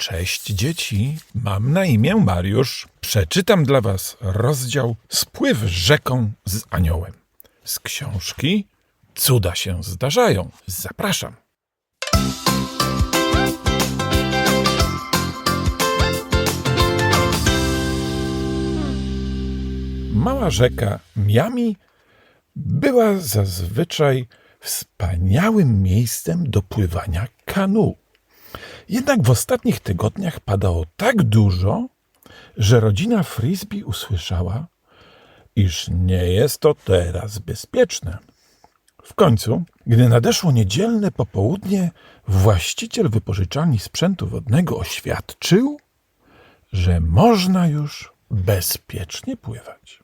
Cześć dzieci, mam na imię Mariusz. Przeczytam dla was rozdział Spływ rzeką z aniołem. Z książki Cuda się zdarzają. Zapraszam. Mała rzeka Miami była zazwyczaj wspaniałym miejscem do pływania kanu. Jednak w ostatnich tygodniach padało tak dużo, że rodzina Frisbee usłyszała, iż nie jest to teraz bezpieczne. W końcu, gdy nadeszło niedzielne popołudnie, właściciel wypożyczalni sprzętu wodnego oświadczył, że można już bezpiecznie pływać.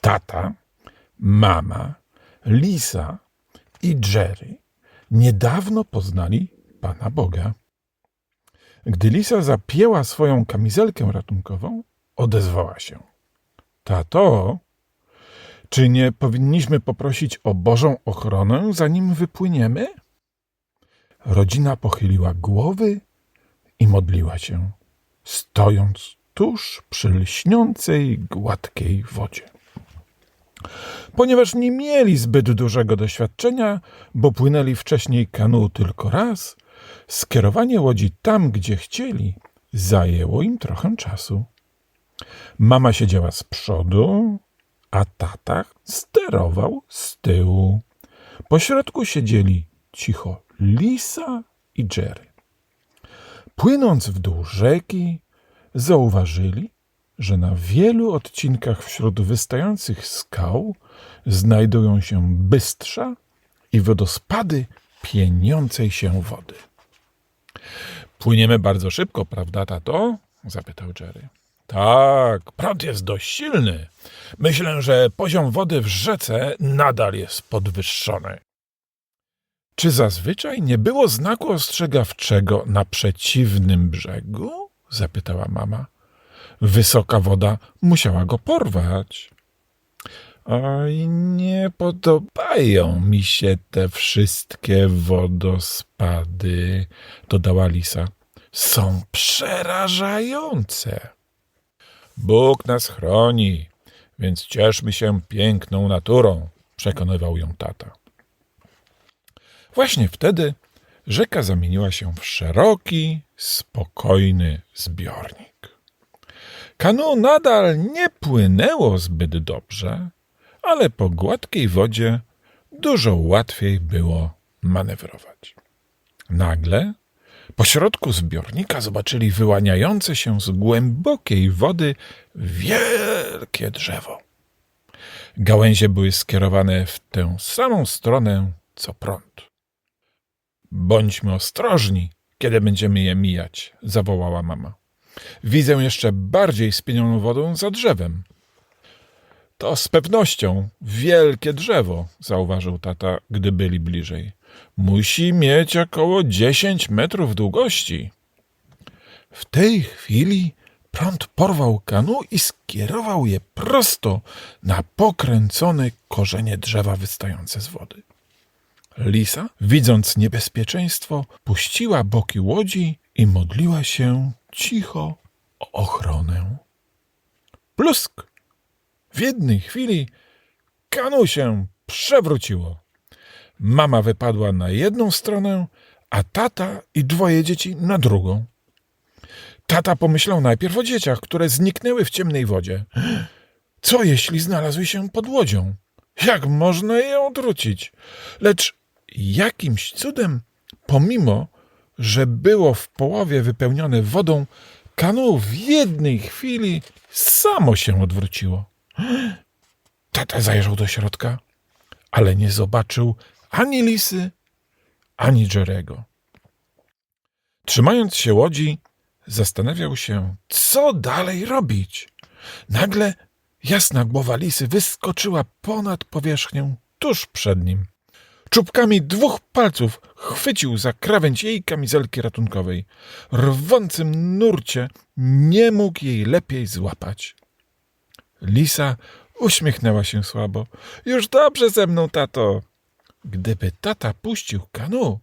Tata, mama, Lisa i Jerry niedawno poznali Pana Boga. Gdy Lisa zapięła swoją kamizelkę ratunkową, odezwała się. Tato, czy nie powinniśmy poprosić o Bożą ochronę, zanim wypłyniemy? Rodzina pochyliła głowy i modliła się, stojąc tuż przy lśniącej, gładkiej wodzie. Ponieważ nie mieli zbyt dużego doświadczenia, bo płynęli wcześniej kanu tylko raz, skierowanie łodzi tam, gdzie chcieli, zajęło im trochę czasu. Mama siedziała z przodu, a tata sterował z tyłu. Po środku siedzieli cicho Lisa i Jerry. Płynąc w dół rzeki, zauważyli, że na wielu odcinkach wśród wystających skał znajdują się bystrza i wodospady pieniącej się wody. Płyniemy bardzo szybko, prawda, tato? zapytał Jerry. Tak, prąd jest dość silny. Myślę, że poziom wody w rzece nadal jest podwyższony. Czy zazwyczaj nie było znaku ostrzegawczego na przeciwnym brzegu? zapytała mama. Wysoka woda musiała go porwać. Oj, nie podobają mi się te wszystkie wodospady, dodała Lisa. Są przerażające. Bóg nas chroni, więc cieszmy się piękną naturą, przekonywał ją tata. Właśnie wtedy rzeka zamieniła się w szeroki, spokojny zbiornik. Kanu nadal nie płynęło zbyt dobrze, ale po gładkiej wodzie dużo łatwiej było manewrować. Nagle pośrodku zbiornika zobaczyli wyłaniające się z głębokiej wody wielkie drzewo. Gałęzie były skierowane w tę samą stronę co prąd. Bądźmy ostrożni, kiedy będziemy je mijać, zawołała mama. Widzę jeszcze bardziej spienioną wodą za drzewem. To z pewnością wielkie drzewo, zauważył tata, gdy byli bliżej. Musi mieć około dziesięć metrów długości. W tej chwili prąd porwał kanu i skierował je prosto na pokręcone korzenie drzewa wystające z wody. Lisa, widząc niebezpieczeństwo, puściła boki łodzi i modliła się cicho o ochronę. Plusk! W jednej chwili kanu się przewróciło. Mama wypadła na jedną stronę, a tata i dwoje dzieci na drugą. Tata pomyślał najpierw o dzieciach, które zniknęły w ciemnej wodzie. Co jeśli znalazły się pod łodzią? Jak można je odwrócić? Lecz jakimś cudem, pomimo, że było w połowie wypełnione wodą, kanu w jednej chwili samo się odwróciło. Tata zajrzał do środka, ale nie zobaczył ani lisy, ani Jerego. Trzymając się łodzi, zastanawiał się, co dalej robić. Nagle jasna głowa lisy wyskoczyła ponad powierzchnię tuż przed nim. Czubkami dwóch palców chwycił za krawędź jej kamizelki ratunkowej. Rwącym nurcie nie mógł jej lepiej złapać. Lisa uśmiechnęła się słabo. Już dobrze ze mną, tato. Gdyby tata puścił kanu,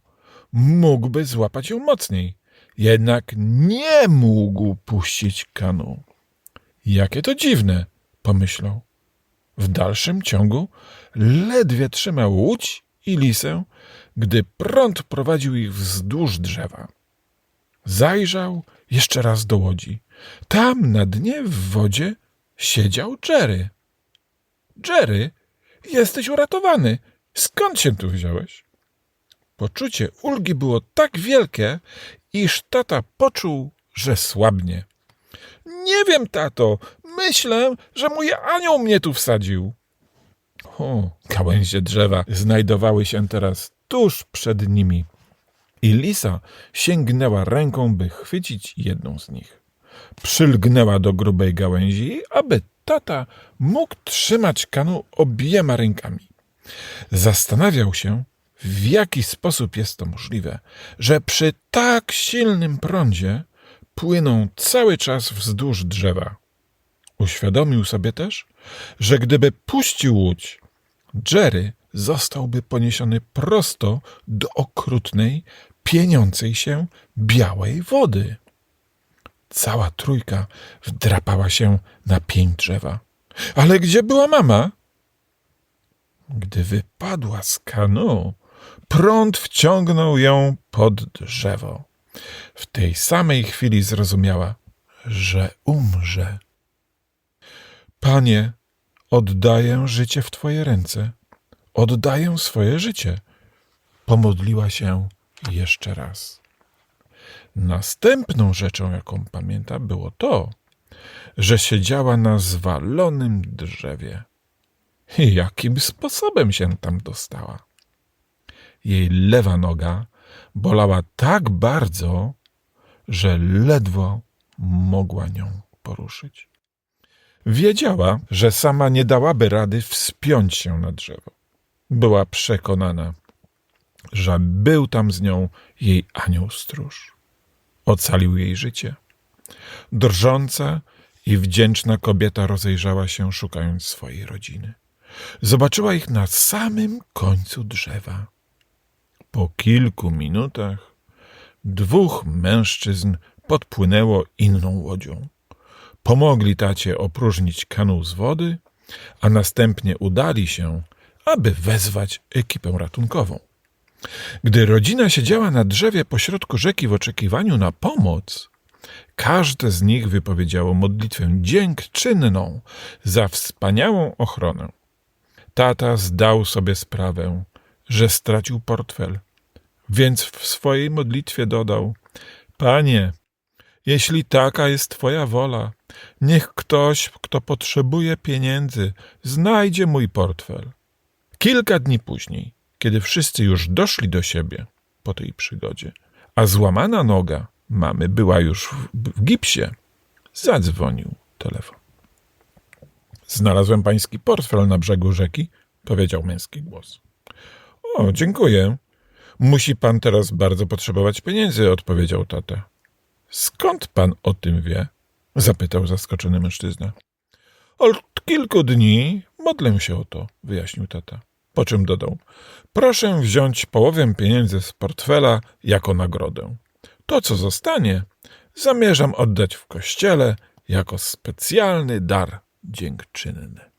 mógłby złapać ją mocniej. jednak nie mógł puścić kanu. Jakie to dziwne, pomyślał. W dalszym ciągu ledwie trzymał łódź i lisę, gdy prąd prowadził ich wzdłuż drzewa. Zajrzał jeszcze raz do łodzi. Tam na dnie w wodzie siedział Jerry. Jerry, jesteś uratowany. Skąd się tu wziąłeś? Poczucie ulgi było tak wielkie, iż tata poczuł, że słabnie. Nie wiem, tato. Myślę, że mój anioł mnie tu wsadził. O, gałęzie drzewa znajdowały się teraz tuż przed nimi. I lisa sięgnęła ręką, by chwycić jedną z nich. Przylgnęła do grubej gałęzi, aby tata mógł trzymać kanu obiema rękami. Zastanawiał się, w jaki sposób jest to możliwe, że przy tak silnym prądzie płyną cały czas wzdłuż drzewa. Uświadomił sobie też, że gdyby puścił łódź, Jerry zostałby poniesiony prosto do okrutnej, pieniącej się białej wody. Cała trójka wdrapała się na pień drzewa. Ale gdzie była mama? Gdy wypadła z kanu, prąd wciągnął ją pod drzewo. W tej samej chwili zrozumiała, że umrze. Panie, oddaję życie w Twoje ręce. Oddaję swoje życie. Pomodliła się jeszcze raz. Następną rzeczą, jaką pamięta, było to, że siedziała na zwalonym drzewie. I jakim sposobem się tam dostała? Jej lewa noga bolała tak bardzo, że ledwo mogła nią poruszyć. Wiedziała, że sama nie dałaby rady wspiąć się na drzewo. Była przekonana, że był tam z nią jej anioł stróż. Ocalił jej życie. Drżąca i wdzięczna kobieta rozejrzała się, szukając swojej rodziny. Zobaczyła ich na samym końcu drzewa. Po kilku minutach dwóch mężczyzn podpłynęło inną łodzią. Pomogli tacie opróżnić kanu z wody, a następnie udali się, aby wezwać ekipę ratunkową. Gdy rodzina siedziała na drzewie pośrodku rzeki w oczekiwaniu na pomoc, każde z nich wypowiedziało modlitwę dziękczynną za wspaniałą ochronę. Tata zdał sobie sprawę, że stracił portfel, więc w swojej modlitwie dodał: Panie, jeśli taka jest Twoja wola, niech ktoś, kto potrzebuje pieniędzy, znajdzie mój portfel. Kilka dni później, kiedy wszyscy już doszli do siebie po tej przygodzie, a złamana noga mamy była już w, w gipsie, zadzwonił telefon. Znalazłem pański portfel na brzegu rzeki, powiedział męski głos. O, dziękuję. Musi pan teraz bardzo potrzebować pieniędzy, odpowiedział tata. Skąd pan o tym wie? zapytał zaskoczony mężczyzna. Od kilku dni modlę się o to, wyjaśnił tata. Po czym dodał: Proszę wziąć połowę pieniędzy z portfela jako nagrodę. To, co zostanie, zamierzam oddać w kościele jako specjalny dar dziękczynny.